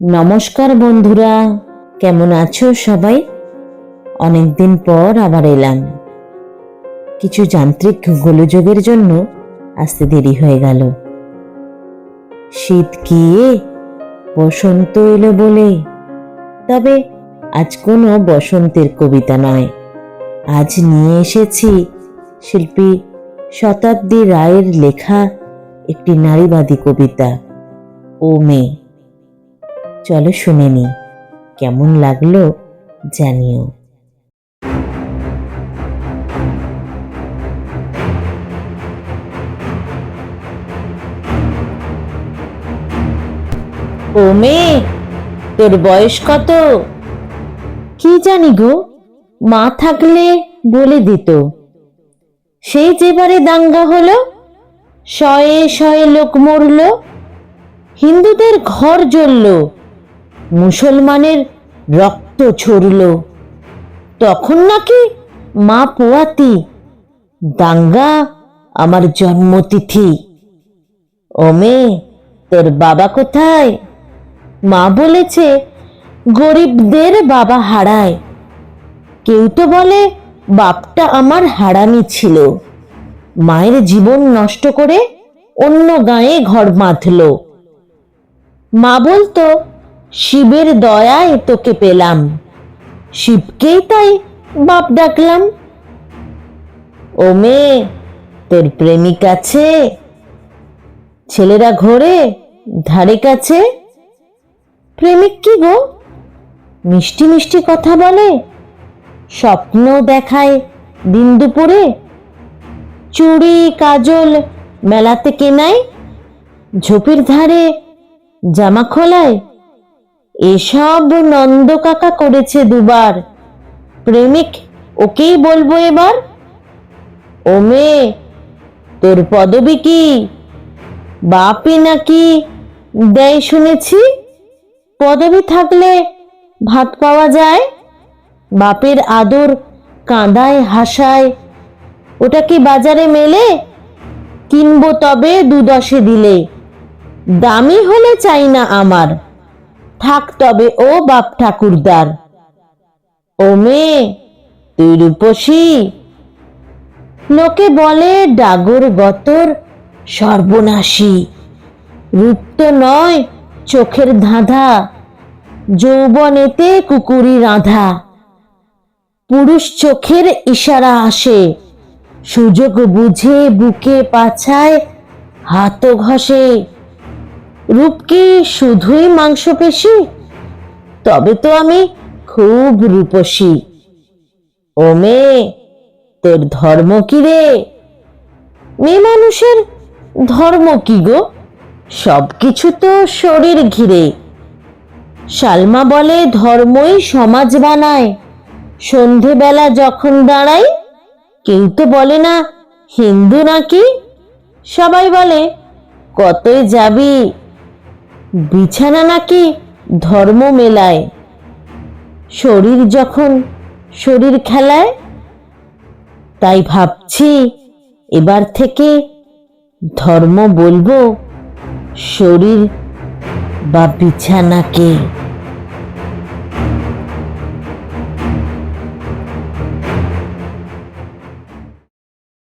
নমস্কার বন্ধুরা, কেমন আছো সবাই? অনেকদিন পর আবার এলাম। কিছু যান্ত্রিক গোলযোগের জন্য আসতে দেরি হয়ে গেল। শীত গিয়ে বসন্ত এলো বলে। তবে আজ কোনো বসন্তের কবিতা নয়। আজ নিয়ে এসেছি শিল্পী শতাব্দী রায়ের লেখা একটি নারীবাদী কবিতা, ও মেয়ে চলো শুনে নি। কেমন লাগল জানিও। ও মেয়ে, তোর বয়স কত? কি জানি গো, মা থাকলে বলে দিত। সেই যেবারে দাঙ্গা হলো, শয়ে শয়ে লোক মরলো, হিন্দুদের ঘর জ্বলল। মুসলমানের রক্ত ছড়ল। তখন নাকি মা পোয়াতি, দাঙ্গা আমার জন্মতিথি। ও মেয়ে তোর বাবা কোথায়? মা বলেছে, গরিবদের বাবা হারায়। কেউ তো বলে, বাপটা আমার হারামি ছিল। মায়ের জীবন নষ্ট করে অন্য গায়ে ঘর বাঁধল। মা বলতো শিবের দয়ায় তোকে পেলাম। শিবকেই তাই বাপ ডাকলাম। ও মেয়ে, তোর প্রেমিক আছে? ছেলেরা ঘোরে, ধারে কাছে? প্রেমিক কি গো? মিষ্টি মিষ্টি কথা বলে, স্বপ্ন দেখায় দিন দুপুরে? চুড়ি, কাজল মেলাতে কেনায়? ঝোপের ধারে জামা খোলায়? এসব নন্দ কাকা করেছে দুবার। প্রেমিক, ওকেই বলব এবার। ও মেয়ে, তোর পদবি কি? বাপে নাকি দেয় শুনেছি? পদবি থাকলে ভাত পাওয়া যায়। বাপের আদর কাঁদায়, হাসায়। ওটা কি বাজারে মেলে? কিনবো তবে দুদশে দিলে। দামি হলে চাই না আমার। থাক তবে ও বাপ ঠাকুরদার। ও মেয়ে, তুই রূপসী। লোকে বলে ডাগর গতর সর্বনাশী। রূপ তো নয়, চোখের ধাঁধা। যৌবনেতে কুকুরি রাধা। পুরুষ চোখের ইশারা আসে। সুযোগ বুঝে বুকে পাছায় হাত ঘষে। রূপ কি শুধুই মাংসপেশি? তবে তো আমি খুব রূপসী। ও মেয়ে, তোর ধর্ম কি রে? মেয়ে মানুষের ধর্ম কি গো? সব কিছু তো শরীর ঘিরে। সালমা বলে, ধর্মই সমাজ বানায়। সন্ধেবেলা যখন দাঁড়াই কেউ তো বলে না, হিন্দু নাকি? সবাই বলে, কতই যাবি? বিছানা নাকি ধর্ম মেলায়? শরীর যখন শরীর খেলায়, তাই ভাবছি এবার থেকে ধর্ম বলব শরীর বা বিছানাকে।